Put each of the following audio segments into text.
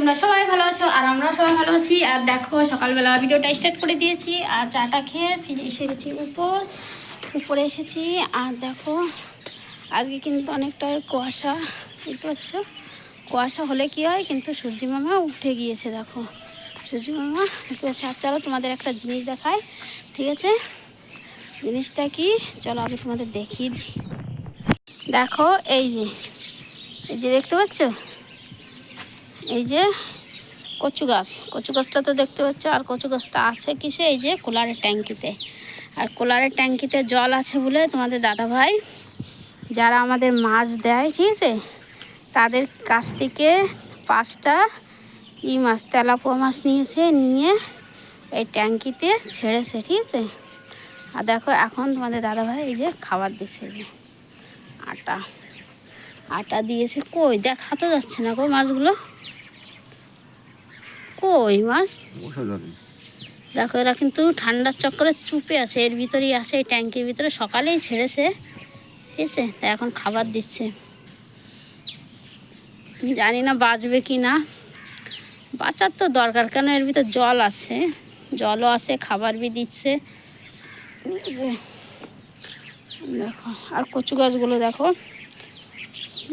তোমরা সবাই ভালো আছো আর আমরা সবাই ভালো আছি। আর দেখো, সকালবেলা ভিডিওটা স্টার্ট করে দিয়েছি। আর চাটা খেয়ে ফিরে এসে গেছি উপর, উপরে এসেছি। আর দেখো, আজকে কিন্তু অনেকটা কুয়াশা দেখতে পাচ্ছ কুয়াশা হলে কি হয়, কিন্তু সূর্যি মামা উঠে গিয়েছে, দেখো। সূর্যি মামা, দেখতে পাচ্ছ। আর চলো তোমাদের একটা জিনিস দেখায় ঠিক আছে? জিনিসটা কি? চলো আমি তোমাদের দিই। দেখো, এই যে এই যে দেখতে পাচ্ছ? এই যে কচু গাছ। কচু গাছটা তো দেখতে পাচ্ছ, আর কচু গাছটা আছে কিসে? এই যে কুলারের ট্যাঙ্কিতে। আর কুলারের ট্যাঙ্কিতে জল আছে বলে তোমাদের দাদা ভাই যারা আমাদের মাছ দেয়, ঠিক আছে? তাদের কাছ থেকে পাঁচটা ই মাছ, তেলাপোয়া মাছ নিয়েছে, নিয়ে এই ট্যাঙ্কিতে ছেড়েছে, ঠিক আছে? আর দেখো এখন তোমাদের দাদা ভাই এই যে খাবার দিচ্ছে যে আটা। আটা দিয়েছে কই? দেখা তো যাচ্ছে না কই মাছগুলো। কই মাছ? দেখো এরা কিন্তু ঠান্ডার চক্করে চুপে আছে। এর ভিতরেই আছে এই ট্যাঙ্কির ভিতরে। সকালেই ছেড়েছে। ঠিক আছে তাই এখন খাবার দিচ্ছে। জানি না বাঁচবে কি না। বাঁচার তো দরকার কেন এর ভিতর জল আছে? জলও আছে খাবার বি দিচ্ছে। দেখো আর কচু গাছগুলো দেখো।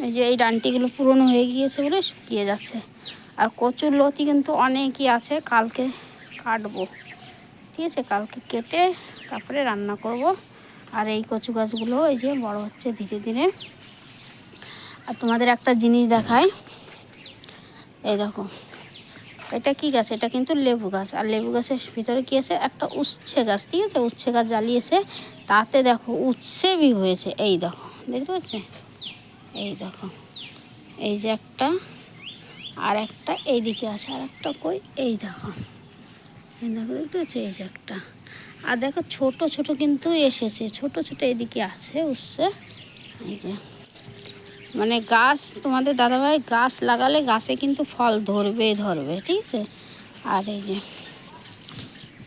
এই যে এই ডান্টিগুলো পুরনো হয়ে গিয়েছে বলে শুকিয়ে যাচ্ছে। আর কচুর লতি কিন্তু অনেকই আছে, কালকে কাটবো। ঠিক আছে, কালকে কেটে তারপরে রান্না করব। আর এই কচু গাছগুলো এই যে বড় হচ্ছে ধীরে ধীরে। আর তোমাদের একটা জিনিস দেখায় এই দেখো, এটা কি গাছ? এটা কিন্তু লেবু গাছ। আর লেবু গাছের ভিতরে কি আছে? একটা উচ্ছে গাছ, ঠিক আছে? উচ্ছে গাছ জ্বালিয়েছে। তাতে দেখো বি হয়েছে। এই দেখো, দেখতে পাচ্ছে? এই দেখো, এই যে একটা আর একটা এইদিকে আছে, আর একটা কই? এই দেখো। এই দেখো, দেখতে পাচ্ছি? এই যে একটা। আর দেখো, ছোট ছোট কিন্তু এসেছে। ছোট ছোট এদিকে আছে উঠছে এই যে। মানে গাছ, তোমাদের দাদাভাই গাছ লাগালে গাছে কিন্তু ফল ধরবেই ধরবে, ঠিক আছে? আর এই যে,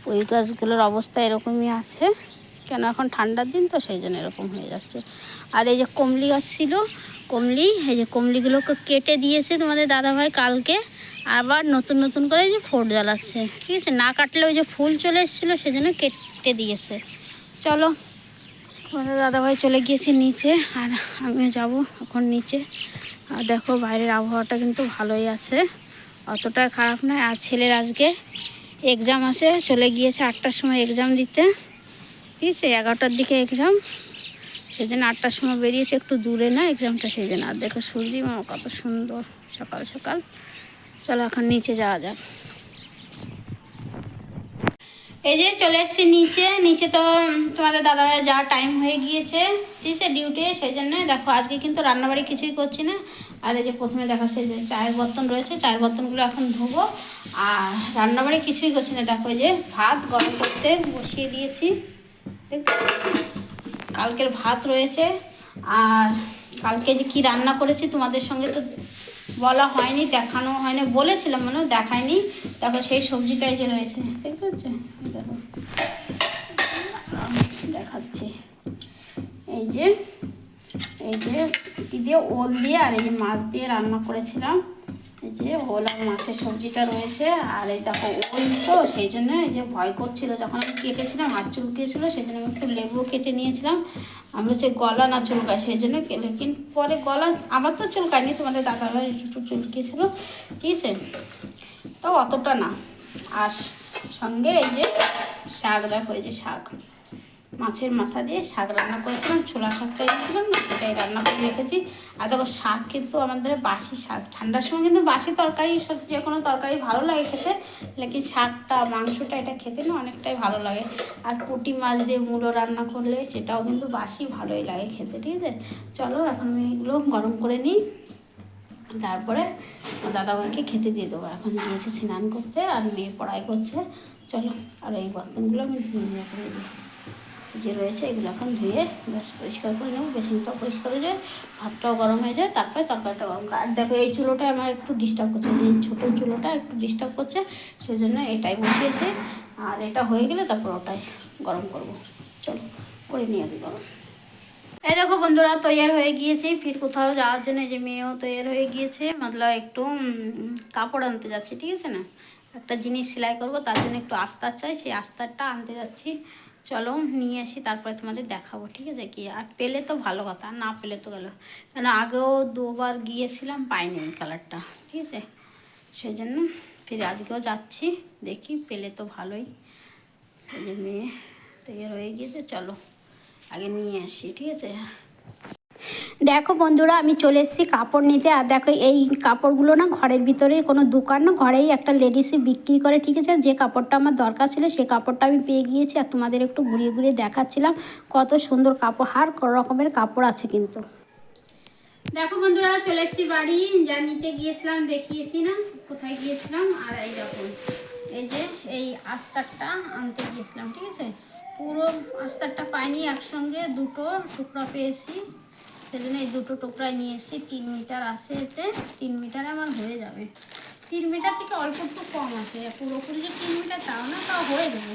ওই গাছগুলোর অবস্থা এরকমই আছে। কেন? এখন ঠান্ডার দিন তো সেই জন্য এরকম হয়ে যাচ্ছে। আর এই যে কমলি গাছ ছিল, কমলি, এই যে কমলিগুলোকে কেটে দিয়েছে তোমাদের দাদাভাই কালকে। আবার নতুন নতুন করে যে ফোট জ্বালাচ্ছে। ঠিক আছে? না কাটলে ওই যে ফুল চলে এসেছিল সেজন্য কেটে দিয়েছে। চলো, তোমাদের দাদাভাই চলে গিয়েছে নিচে, আর আমিও যাব এখন নিচে। আর দেখো, বাইরের আবহাওয়াটা কিন্তু ভালোই আছে। অতটা খারাপ নয়। আর ছেলের আজকে এক্সাম আছে, চলে গিয়েছে আটটার সময় এক্সাম দিতে। ঠিক আছে এগারোটার দিকে এক্সাম জন্য আটটার সময় বেরিয়েছে, একটু দূরে না এক্সামটা সেই জন্য আর দেখো সূর্যি মা, কত সুন্দর, সকাল সকাল। চলো এখন নিচে যাওয়া যাক। এই যে চলে এসেছি নিচে নিচে তো তোমাদের দাদাভাই যাওয়ার টাইম হয়ে গিয়েছে, ঠিক আছে ডিউটি সেই জন্য দেখো আজকে কিন্তু রান্নাবাড়ি কিছুই করছি না। আর এই যে প্রথমে দেখাচ্ছে যে চায়ের বর্তন রয়েছে, চায়ের বর্তনগুলো এখন ধোবো। আর রান্নাবাড়ি কিছুই করছি না, দেখো যে ভাত গরম করতে বসিয়ে দিয়েছি? কালকের ভাত রয়েছে। আর কালকে যে কি রান্না করেছি তোমাদের সঙ্গে তো বলা হয়নি, দেখানো হয়নি, বলেছিলাম মানে দেখায়নি। তারপর সেই সবজিটাই যে রয়েছে, দেখতে পাচ্ছ? দেখো। দেখাচ্ছি। এই যে এই যে দিয়ে ওল দিয়ে আর এই যে মাছ দিয়ে রান্না করেছিলাম। এই যে ওল মাছের সবজিটা রয়েছে, আর এই দেখো ওল তো, সেই জন্য এই যে ভয় করছিল। যখন আমি কেটেছিলাম, হাত চুলকিয়েছিল, সেই জন্য আমি একটু লেবু কেটে নিয়েছিলাম। আমি হচ্ছে গলা না চুলকায়, সেই জন্য লেকিন পরে গলা আমার তো চুলকায়নি, তোমাদের দাদা ভাই একটু চুলকিয়েছিল। আছে তো অতটা না। আর সঙ্গে এই যে শাক, দেখো এই যে শাক। মাছের মাথা দিয়ে শাক রান্না করেছিলাম, ছোলা শাকটা এনেছিলাম না সেটাই রান্না করে রেখেছি। আর দেখো, শাক কিন্তু আমাদের বাসি শাক। ঠান্ডার সময় কিন্তু বাসি তরকারি, সব যে কোনো তরকারি ভালো লাগে খেতে। লেকিন শাকটা, মাংসটা এটা খেতে না অনেকটাই ভালো লাগে। আর পুঁটি মাছ দিয়ে মুড়ো রান্না করলে সেটাও কিন্তু বাসি ভালোই লাগে খেতে, ঠিক আছে? চলো, এখন আমি এগুলো গরম করে নিই। তারপরে দাদা দাদাভাইকে খেতে দিয়ে দেবো। এখন গিয়েছে স্নান করতে আর মেয়ে পড়াই করছে। চলো, আর এই বর্তনগুলো আমি ধুয়ে নিয়ে করে দিই। যে রয়েছে, এগুলো এখন ধুয়ে বেশ পরিষ্কার করে নেব। বেসিনটাও পরিষ্কার হয়ে যায়, ভাতটাও গরম হয়ে যায়, তারপরে তরকারিটা গরম আর দেখো, এই চুলোটা আমার একটু ডিস্টার্ব করছে, যে ছোটো চুলোটা একটু ডিস্টার্ব করছে সেই জন্য এটাই বসিয়েছে। আর এটা হয়ে গেলে তারপর ওটাই গরম করব। চলো, করে নিয়ে দিই গরম। এই দেখো বন্ধুরা, তৈয়ার হয়ে গিয়েছে। ফির কোথাও যাওয়ার জন্য যে মেয়েও তৈয়ার হয়ে গিয়েছে, মতলব একটু কাপড় আনতে যাচ্ছি, ঠিক আছে না? একটা জিনিস সেলাই করব, তার জন্য একটু আস্তার চাই, সেই আস্তারটা আনতে যাচ্ছি। চলো নিয়ে আসি, তারপরে তোমাদের দেখাবো, ঠিক আছে? কি আর পেলে তো ভালো কথা না পেলে তো গেলো। কেন আগেও দুবার গিয়েছিলাম, পাইনি এই কালারটা ঠিক আছে? সেই জন্য ফিরে আজকেও যাচ্ছি, দেখি পেলে তো ভালোই। এই যে মেয়ে, তো রয়ে গিয়েছে, চলো আগে নিয়ে আসি, ঠিক আছে? দেখো বন্ধুরা, আমি চলে এসেছি কাপড় নিতে। আর দেখো, এই কাপড়গুলো না ঘরের ভিতরে কোনো দোকান না, ঘরেই একটা লেডিসে বিক্রি করে, ঠিক আছে? যে কাপড়টা আমার দরকার ছিল সেই কাপড়টা আমি পেয়ে গিয়েছি। আর তোমাদের একটু ঘুরিয়ে ঘুরিয়ে দেখাচ্ছিলাম, কত সুন্দর কাপড়, হার রকমের কাপড় আছে কিন্তু। দেখো বন্ধুরা, চলে এসেছি বাড়ি। যা নিতে গিয়েছিলাম, দেখিয়েছি না, কোথায় গিয়েছিলাম? আর এই দেখো, এই যে, এই আস্তারটা আনতে গিয়েছিলাম, ঠিক আছে? পুরো আস্তারটা পাইনি, একসঙ্গে দুটো টুকরা পেয়েছি। সেজন্য এই দুটো টুকরা নিয়ে এসেছি, তিন মিটার আসে এতে, তিন মিটারে আমার হয়ে যাবে। তিন মিটার থেকে অল্প একটু কম আছে, পুরোপুরি যে তিন মিটার তাও না, তাও হয়ে যাবে।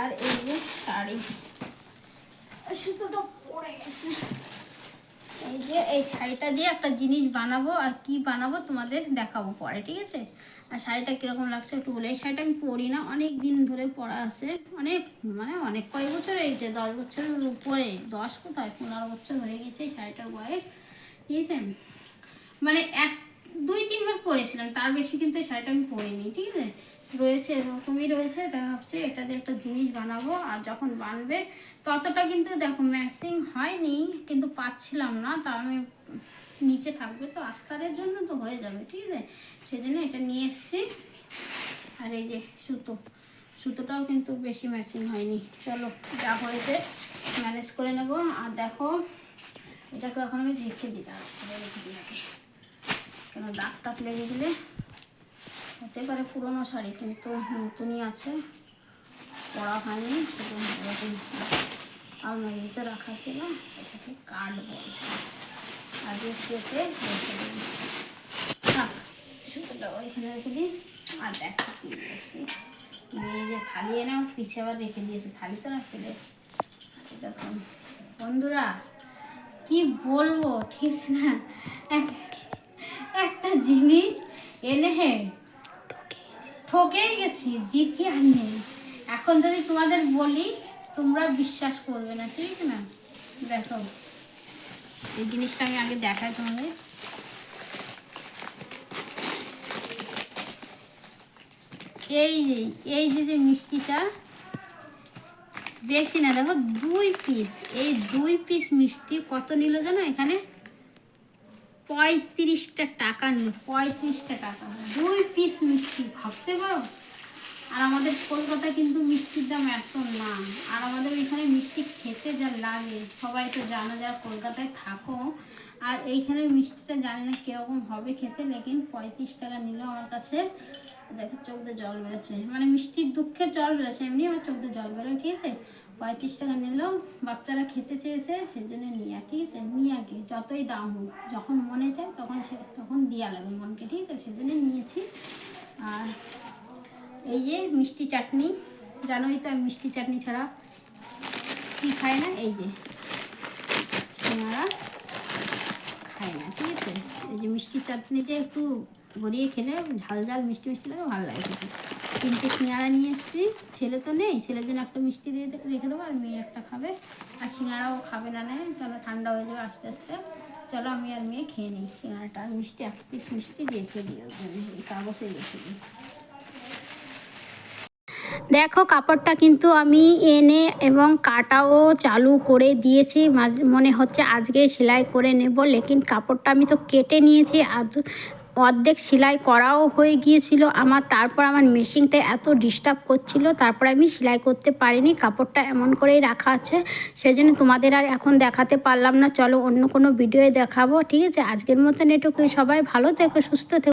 আর এই যে শাড়ি। সুতোটা পড়ে গেছে। এই যে, এই শাড়িটা দিয়ে একটা জিনিস বানাবো আর কি বানাবো তোমাদের দেখাবো পরে, ঠিক আছে? আর শাড়িটা কীরকম লাগছে একটু বলে, এই শাড়িটা আমি পরি না, অনেক দিন ধরে পরা আছে, অনেক মানে অনেক কয়েক বছর হয়েছে দশ বছরের উপরে দশ কোথায়, পনেরো বছর হয়ে গেছে এই শাড়িটার বয়স, ঠিক আছে? মানে এক দুই তিনবার পরেছিলাম তার বেশি কিন্তু শাড়িটা আমি পরিনি, ঠিক আছে? রয়েছে এরকমই রয়েছে তাই ভাবছি এটা দিয়ে একটা জিনিস বানাবো, আর যখন বানবে, ততটা কিন্তু দেখো ম্যাচিং হয়নি, কিন্তু পাচ্ছিলাম না, তা আমি নিচে থাকবে তো আস্তারের জন্য তো হয়ে যাবে, ঠিক আছে? সেই জন্য এটা নিয়ে এসেছি। আর এই যে সুতো, সুতোটাও কিন্তু বেশি ম্যাচিং হয়নি। চলো, যা হয়েছে ম্যানেজ করে নেব। আর দেখো, এটাকে এখন আমি রেখে দিই রেখে দিই আগে। কেন দাগ টাক লেগে গেলে? হতে পারে পুরনো শাড়ি, কিন্তু নতুনই আছে। পরা হয়নি, শুধু আলমারিতে রাখা ছিল, এটাকে কাঠ বলছে। আগে কেটে রেখে দিই থাক সুতোটা ওইখানে রেখে দিই আর দেখো কি এসেছি মেয়ে যে থালি এনে আমার পিছিয়ে আবার রেখে দিয়েছে থালি তো না ফেলে দেখো বন্ধুরা, কি বলব? ঠিক না। এক- জিনিস এনে হে। ঠকেই গেছি জিতি আর নেই। এখন যদি তোমাদের বলি তোমরা বিশ্বাস করবে না, ঠিক না? দেখো। এই জিনিসটা আমি আগে দেখাই তোমাদের। এই যে এই যে যে মিষ্টিটা, বেশি না, দেখো দুই পিস এই দুই পিস মিষ্টি কত নিল জানো এখানে? পঁয়ত্রিশটা টাকা নিল পঁয়ত্রিশটা টাকা। দুই পিস মিষ্টি, ভাবতে পারো? আর আমাদের কলকাতায় কিন্তু মিষ্টির দাম এত না আর আমাদের এখানে মিষ্টি খেতে যা লাগে, সবাই তো জানো যারা কলকাতায় থাকো। আর এইখানে মিষ্টিটা জানি না কীরকম হবে খেতে, লেকিন পঁয়ত্রিশ টাকা নিল আমার কাছে, দেখো চোখ জল বেরোচ্ছে। মানে মিষ্টির দুঃখে জল বেরোচ্ছে, এমনি আমার চোখ জল বেরোয়, ঠিক আছে? পঁয়ত্রিশ টাকা নিল বাচ্চারা খেতে চেয়েছে সেই জন্য নিয়ে ঠিক আছে? নিয়ে আগে যতই দাম হোক, যখন মনে চায় তখন সে, তখন দেওয়া লাগে মনকে, ঠিক আছে? সেই জন্য নিয়েছি। আর এই যে মিষ্টি চাটনি, জানোই তো আমি মিষ্টি চাটনি ছাড়া কি খাই না? এই যে সিঙ্গারা খাই না, ঠিক আছে? এই যে মিষ্টি চাটনিতে একটু গড়িয়ে খেলে ঝাল ঝাল মিষ্টি মিষ্টি লাগে, ভালো লাগে তিনটে সিঙ্গারা নিয়ে এসেছি ছেলে তো নেই, ছেলের জন্য একটা মিষ্টি দিয়ে রেখে দেবো আর মেয়ে একটা খাবে। আর সিঙ্গারাও খাবে না নেয় তাহলে ঠান্ডা হয়ে যাবে আস্তে আস্তে। চলো আমি আর মেয়ে খেয়ে নিই সিঙ্গারাটা। আর মিষ্টি, এক পিস মিষ্টি রেখে দিই এই কাগজে রেখে দিই দেখো, কাপড়টা কিন্তু আমি এনে এবং কাটাও চালু করে দিয়েছি। মনে হচ্ছে আজকে সেলাই করে নেব, লেকিন কাপড়টা আমি তো কেটে নিয়েছি। আর অর্ধেক সেলাই করাও হয়ে গিয়েছিল। আমার তারপর আমার মেশিনটা এত ডিস্টার্ব করছিল, তারপর আমি সেলাই করতে পারিনি, কাপড়টা এমন করেই রাখা আছে। সেই জন্য তোমাদের আর এখন দেখাতে পারলাম না। চলো অন্য কোনো ভিডিওয়ে দেখাবো। ঠিক আছে? আজকের মতন এটুকুই। সবাই ভালো থেকো, সুস্থ থেকো।